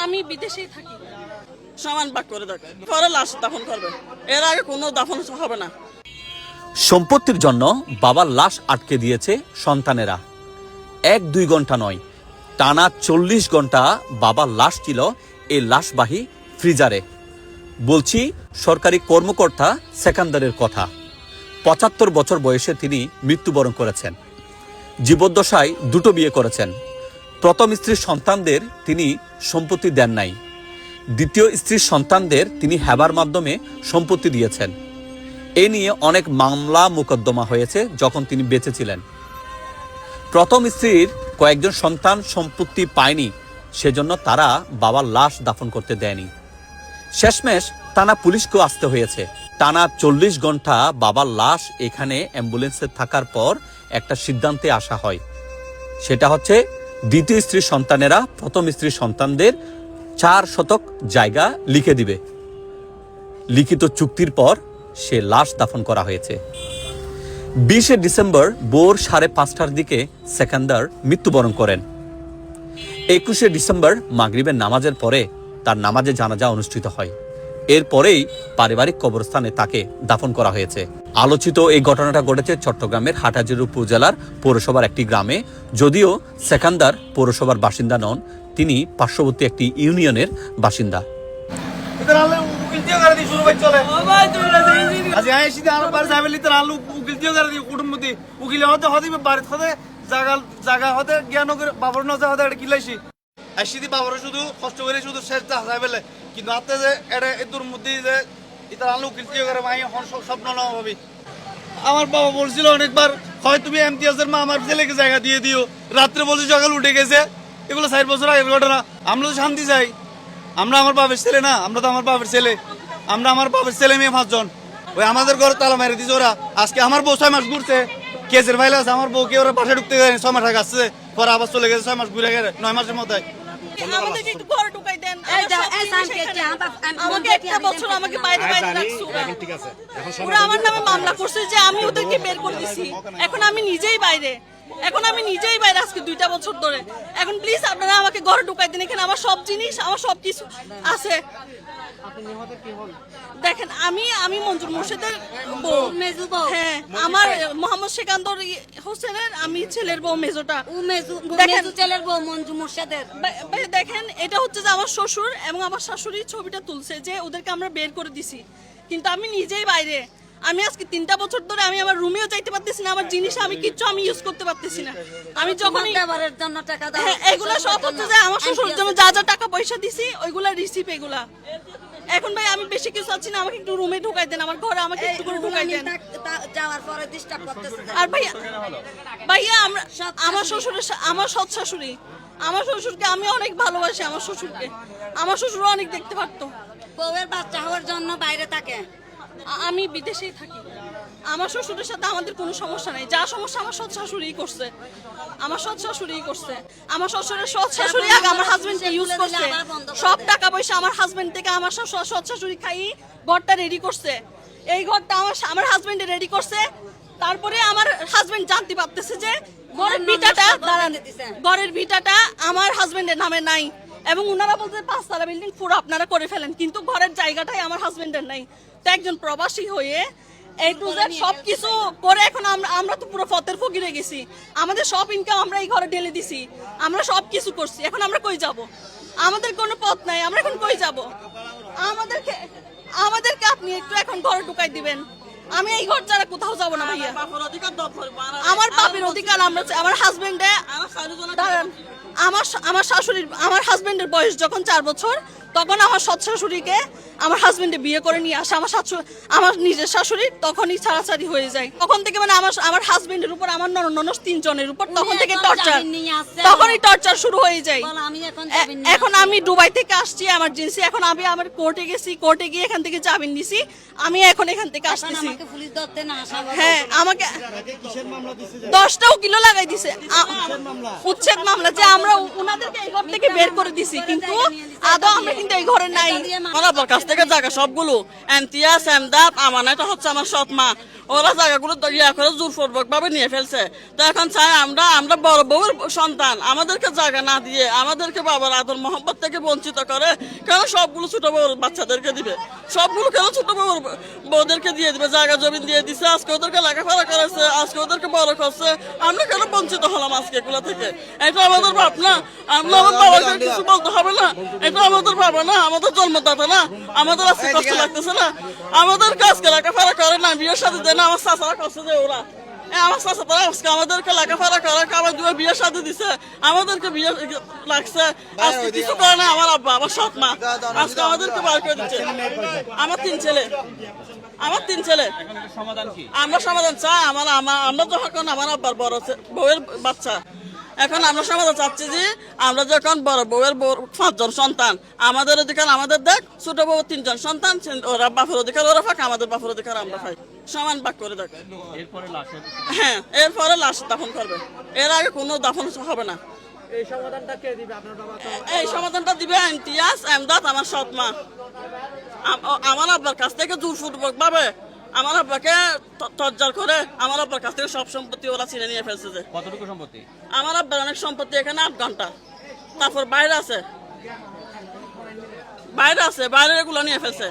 আমি বিদেশেই থাকি। সমান ভাগ করে দেখ। পরে লাশ দাফন করবে। এর আগে কোনো দাফন হবে না। সম্পত্তির জন্য বাবার লাশ আটকে দিয়েছে সন্তানেরা। এক দুই ঘণ্টা নয় টানা চল্লিশ ঘণ্টা বাবার লাশ ছিল এই লাশবাহী ফ্রিজারে। বলছি সরকারি কর্মকর্তা সেকান্দারের কথা। পঁচাত্তর বছর বয়সে তিনি মৃত্যুবরণ করেছেন। জীবদ্দশায় দুটো বিয়ে করেছেন। প্রথম স্ত্রীর সন্তানদের তিনি সম্পত্তি দেন নাই। দ্বিতীয় স্ত্রীর সন্তানদের তিনি হেবার মাধ্যমে সম্পত্তি দিয়েছেন। এ নিয়ে অনেক মামলা মোকদ্দমা হয়েছে যখন তিনি বেঁচে ছিলেন। প্রথম স্ত্রীর কয়েকজন সন্তান সম্পত্তি পায়নি, সেজন্য তারা বাবার লাশ দাফন করতে দেয়নি। শেষমেশ টানা পুলিশকেও আসতে হয়েছে। টানা চল্লিশ ঘণ্টা বাবার লাশ এখানে অ্যাম্বুলেন্সে থাকার পর একটা সিদ্ধান্তে আসা হয়। সেটা হচ্ছে দ্বিতীয় স্ত্রীর সন্তানেরা প্রথম স্ত্রীর সন্তানদের চার শতক জায়গা লিখে দিবে। লিখিত চুক্তির পর সে লাশ দাফন করা হয়েছে। বিশে ডিসেম্বর ভোর সাড়ে পাঁচটার দিকে সেকান্দার মৃত্যুবরণ করেন। একুশে ডিসেম্বর মাগরিবের নামাজের পরে তার নামাজে জানাজা অনুষ্ঠিত হয়। এরপরেই পারিবারিক কবরস্থানে তাকে দাফন করা হয়েছে। আলোচিত এই ঘটনাটা ঘটেছে চট্টগ্রামের হাটাজির উপজেলার পৌরসভার একটি গ্রামে। যদিও সেকান্দার পৌরসভার বাসিন্দা নন তিনি পার্শ্ববর্তী একটি ইউনিয়নের বাসিন্দা। শুধু কষ্ট করে শুধু কিন্তু আপনি যে এটা এর মধ্যে যে আলু স্বপ্ন আমার বাবা বলছিল অনেকবার, হয় তুমি এমতিয়াজের মা, আমার ছেলেকে জায়গা দিয়ে দিও। রাত্রে বলছি সকাল উঠে গেছে। এগুলো চার বছর আগের ঘটনা। আমরা তো শান্তি চাই। আমরা আমার বাপের ছেলে না, আমরা তো আমার বাপের ছেলে। আমরা আমার বাপের ছেলে মেয়ে পাঁচজন। ওই আমাদের ঘরে তালা মেরে দিছে ওরা। আজকে আমার বউ ছয় মাস ঘুরছে। কেসের ফাইলে আছে, আমার বউকে ওরা পাশে ঢুকতে দেয়নি, ছয় মাস আগে আসছে। পরে আবার চলে গেছে, ছয় মাস ঘুরে গেছে, নয় মাসের মধ্যে। আমাদেরকে একটু ঘরে ঢুকাই দেন আমার দাও, সব জিনিস সামনে এখানে। যে আমার- সবকিছু আমাকে একটা বছর আমাকে বাইরে বাইরে রাখছো ওরা। ওরা আমার নামে মামলা করছে যে আমি ওদেরকে বের করে দিছি। এখন আমি নিজেই বাইরে। এখন আমি নিজেই বাইরে আজকে দুইটা বছর ধরে। এখন প্লিজ আপনারা আমাকে ঘরে ঢুকাই দিন এখানে আমার সব জিনিস আমার সব কিছু আছে। দেখেন আমি আমি মঞ্জুর মোর্শেদের বউ। মেজু বউ। হ্যাঁ আমার মোহাম্মদ সেকান্দর হোসেনের আমি ছেলের বউ মেজোটা। ও মেজু মেজু ছেলের বউ মঞ্জু মুর্শিদের। দেখেন এটা হচ্ছে যে আমার শ্বশুর এবং আমার শাশুড়ি ছবিটা তুলছে যে ওদেরকে আমরা বের করে দিছি। কিন্তু আমি নিজেই বাইরে আমি আজকে তিনটা বছর ধরে আমি আমার রুমেও যাইতে পারতেছি না আমার জিনিস আমি কিচ্ছু আমি ইউজ করতে পারতেছি না। আমি যখনই দেওয়ারের জন্য টাকা দাও। হ্যাঁ সব হচ্ছে যে আমার শ্বশুর জন্য যা যা টাকা পয়সা দিছি ওইগুলা রিসিপ এগুলা। এখন ভাই আমি বেশি কিছু চাচ্ছি না আমাকে একটু রুমে ঢুকাই দেন আমার ঘরে আমাকে একটু করে ঢুকাই দেন। যাওয়ার পরে ডিস্টার্ব করতেছে আর ভাইয়া ভাইয়া আমরা আমার। শ্বশুরের আমার সৎ শাশুড়ি। আমার শ্বশুরকে আমি অনেক ভালোবাসি আমার শ্বশুরকে। আমার শ্বশুর অনেক দেখতে পারতো। বউয়ের বাচ্চা হওয়ার জন্য বাইরে থাকে। আমি বিদেশেই থাকি। আমার শ্বশুরের সাথে আমাদের কোনো সমস্যা নেই। যা সমস্যা আমার সৎ শাশুড়িই করছে। আমার সৎ শাশুড়িই করছে। আমার শ্বশুরের সৎ শাশুড়ি আগে আমার হাজবেন্ড ইউজ করছে। সব টাকা পয়সা আমার হাজবেন্ড থেকে আমার সৎ শাশুড়ি খাই ঘরটা রেডি করছে। এই ঘরটা আমার আমার হাজবেন্ডে রেডি করছে। তারপরে আমার হাজবেন্ড জানতে পারতেছে যে ঘরের ভিটাটা দাঁড়ান ঘরের ভিটাটা আমার হাজবেন্ডের নামে নাই। এবং ওনারা বলতে পাঁচতলা বিল্ডিং পুরো আপনারা করে ফেলেন কিন্তু ঘরের জায়গাটাই আমার হাজবেন্ডের নাই। তো একজন প্রবাসী হয়ে এই টু জেড সব কিছু করে এখন আমরা আমরা তো পুরো ফতের ফকিরে গেছি। আমাদের সব ইনকাম আমরা এই ঘরে ঢেলে দিছি। আমরা সব কিছু করছি। এখন আমরা কই যাব? আমাদের কোনো পথ নাই। আমরা এখন কই যাব? আমাদেরকে আমাদেরকে আপনি একটু এখন ঘরে ঢুকাই দিবেন। আমি এই ঘর ছাড়া কোথাও যাব না ভাইয়া। আমার বাপের অধিকার আমরা আমার হাজবেন্ডে দাঁড়ান। আমার আমার শাশুড়ির আমার হাজব্যান্ডের বয়স যখন চার বছর তখন আমার সৎ শাশুড়িকে আমার হাজবেন্ডে বিয়ে করে নিয়ে আসে আমার শাশু আমার নিজের শাশুড়ি তখনই ছাড়াছাড়ি হয়ে যায়। তখন থেকে মানে আমার আমার হাজবেন্ডের উপর আমার নন ননস তিনজনের উপর তখন থেকে টর্চার। তখনই টর্চার শুরু হয়ে যায়। এখন আমি দুবাই থেকে আসছি এমার্জেন্সি এখন আমি আমার কোর্টে গেছি কোর্টে গিয়ে এখান থেকে জামিন নিছি আমি এখন এখান থেকে আসতেছি। আমাকে পুলিশ ধরতে না আসা বলো। হ্যাঁ আমাকে দশটাও কিলো লাগাই দিছে। উচ্ছেদ মামলা। যে আমরা ওনাদেরকে উনাদেরকে এই ঘর থেকে বের করে দিছি কিন্তু আদৌ আমরা কিন্তু এই ঘরে নাই। আমার কাছ থেকে জায়গা সবগুলো। এনতিয়া স্যামদাত আমার এটা হচ্ছে আমার সৎ মা। ওরা জায়গাগুলো ইয়া করে জোরপূর্বক ভাবে নিয়ে ফেলছে। তো এখন চাই আমরা আমরা বড় বউর সন্তান। আমাদেরকে জায়গা না দিয়ে, আমাদেরকে বাবার আদর মোহাম্মত থেকে বঞ্চিত করে কেন সবগুলো ছোট বউর বাচ্চাদেরকে দিবে? সবগুলো কেন ছোট বউর বউদেরকে দিয়ে দিবে? জায়গা জমি দিয়ে দিছে, আজকে ওদেরকে লেখাপড়া করেছে আজকে ওদেরকে বড় করছে। আমরা কেন বঞ্চিত হলাম আজকে এগুলো থেকে? এটা আমাদের বাপ না আমরা আমার বাবাকে কিছু বলতে হবে না। এটা আমাদের বাবা না আমাদের জন্মদাতা না আমাদের আজকে কষ্ট লাগতেছে না। আমাদের কাজকে লেখাপড়া করে না বিয়ের সাথে দেয় না আমার চাষারা করছে যে ওরা। আমার চাষা তারা আজকে আমাদেরকে লেখাপড়া করে কাবার দুয়ে বিয়ের সাথে দিছে। আমাদেরকে বিয়ে লাগছে। আজকে কিছু করে না আমার আব্বা আমার সৎ মা। আজকে আমাদেরকে বার করে দিচ্ছে। আমার তিন ছেলে। আমার তিন ছেলে। আমরা সমাধান চাই আমার আমার আমরা যখন আমার আব্বার বড় বউয়ের বাচ্চা। এখন আমরা সমাধান চাচ্ছি যে আমরা যখন বড় বউয়ের বউ পাঁচজন সন্তান আমাদের অধিকার আমাদের দেখ ছোট বউ তিনজন সন্তান ওরা বাপের অধিকার ওরা ফাঁক আমাদের বাপের অধিকার আমরা পাই সমান ভাগ করে দেখ। হ্যাঁ এরপরে লাশ দাফন করবে। এর আগে কোনো দাফন হবে না। এই সমাধানটা দিবে? আপনার বাবা তো এই সমাধানটা ইমতিয়াজ এমদাদ আমার সৎ মা। আমার আব্বার কাছ থেকে জোরপূর্বক ভাবে আমার আব্বাকে তজ্জার করে আমার আব্বার কাছ থেকে সব সম্পত্তি ওরা ছিনে নিয়ে ফেলছে যে। কতটুকু সম্পত্তি? আমার আব্বার অনেক সম্পত্তি এখানে আট ঘণ্টা। তারপর বাইরে আছে। বাইরে আছে বাইরে এগুলো নিয়ে ফেলছে।